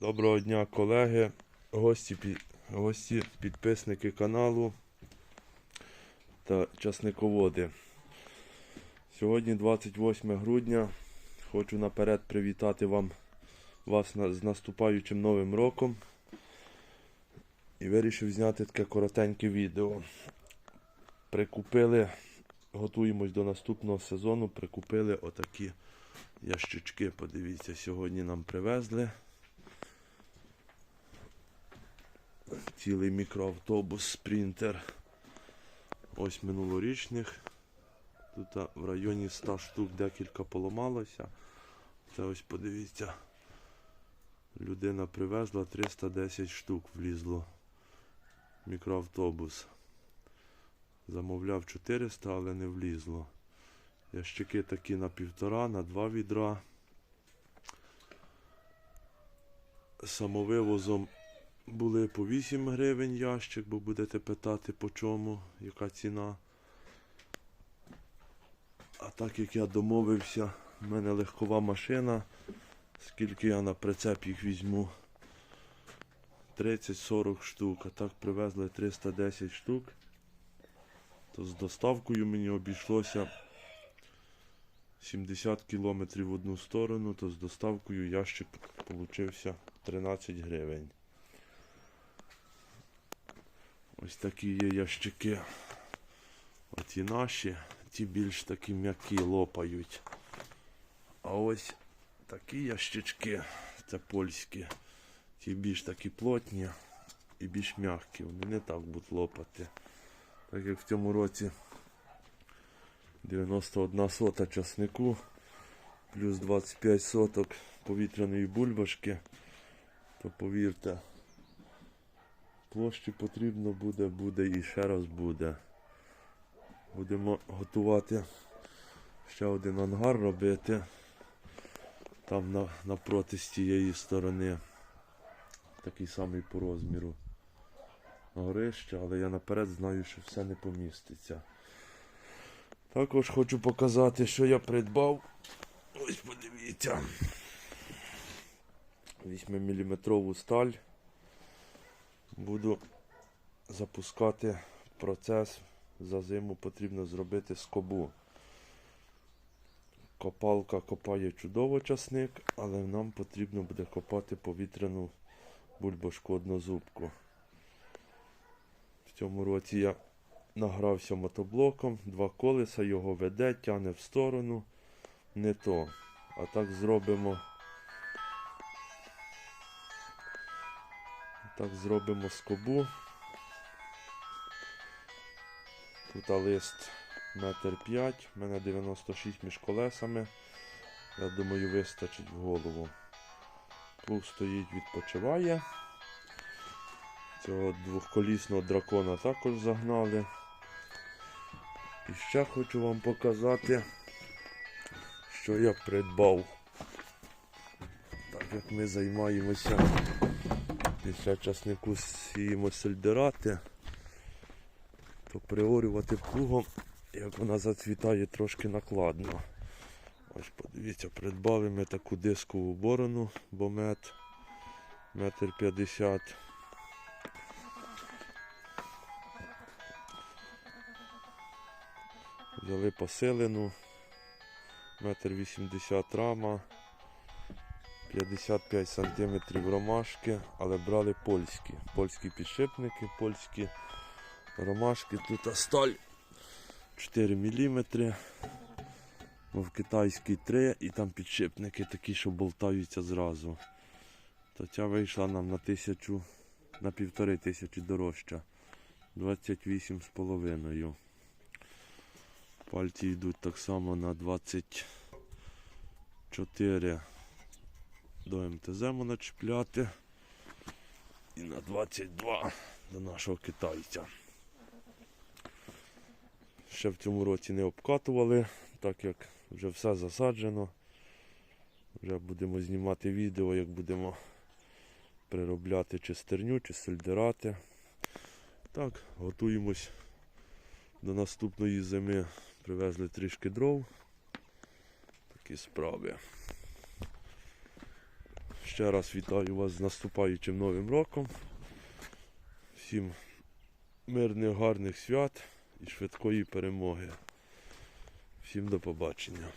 Доброго дня, колеги, гості, гості, підписники каналу та часниководи. Сьогодні 28 грудня. Хочу наперед привітати вам вас з наступаючим новим роком. І вирішив зняти таке коротеньке відео. Прикупили, готуємось до наступного сезону, прикупили отакі ящички. Подивіться, сьогодні нам привезли. Цілий мікроавтобус спринтер. Ось минулорічних. Тут в районі 100 штук декілька поламалося. Це ось подивіться. Людина привезла 310 штук влізло. Мікроавтобус. Замовляв 400, але не влізло. Ящики такі на півтора, на два відра. Самовивозом були по 8 гривень ящик, бо будете питати по чому, яка ціна. А так як я домовився, в мене легкова машина, скільки я на прицеп їх візьму. 30-40 штук, а так привезли 310 штук. То з доставкою мені обійшлося 70 кілометрів в одну сторону, то з доставкою ящик получився 13 гривень. Ось такі є ящики. Оті наші, ті більш такі м'які лопають. А ось такі ящички, це польські. Ті більш такі плотні і більш м'які. Вони не так будуть лопати. Так як в цьому році 91 сота часнику, плюс 25 соток повітряної бульбашки, то повірте, Площі потрібно буде, буде і ще раз буде. Будемо готувати ще один ангар робити. Там на, напроти з тієї сторони. Такий самий по розміру горище, але я наперед знаю, що все не поміститься. Також хочу показати, що я придбав. Ось подивіться. 8-мм сталь буду запускати процес. За зиму потрібно зробити скобу. Копалка копає чудово часник, але нам потрібно буде копати повітряну бульбашку однозубку. В цьому році я награвся мотоблоком, два колеса його веде, тягне в сторону. Не то. А так зробимо. Так, зробимо скобу. Тут лист метр п'ять, в мене 96 між колесами. Я думаю, вистачить в голову. Плуг стоїть, відпочиває. Цього двохколісного дракона також загнали. І ще хочу вам показати, що я придбав. Так як ми займаємося після часнику сіємо сельдерати, то приорювати плугом, як вона зацвітає, трошки накладно. Ось подивіться, придбали ми таку дискову борону, бомет метр п'ятдесят. Взяли посилену, метр вісімдесят рама. 55 см ромашки, але брали польські. Польські підшипники, польські ромашки. Тут сталь 4 мм. В китайській 3 і там підшипники такі, що болтаються зразу. То ця вийшла нам на тисячу, на півтори тисячі дорожча. 28,5. Пальці йдуть так само на 24 до МТЗ можна чіпляти. І на 22 до нашого китайця. Ще в цьому році не обкатували, так як вже все засаджено. Вже будемо знімати відео, як будемо приробляти чи стерню, чи сельдерати. Так, готуємось до наступної зими. Привезли трішки дров. Такі справи. Ще раз вітаю вас з наступаючим новим роком. Всім мирних, гарних свят і швидкої перемоги. Всім до побачення.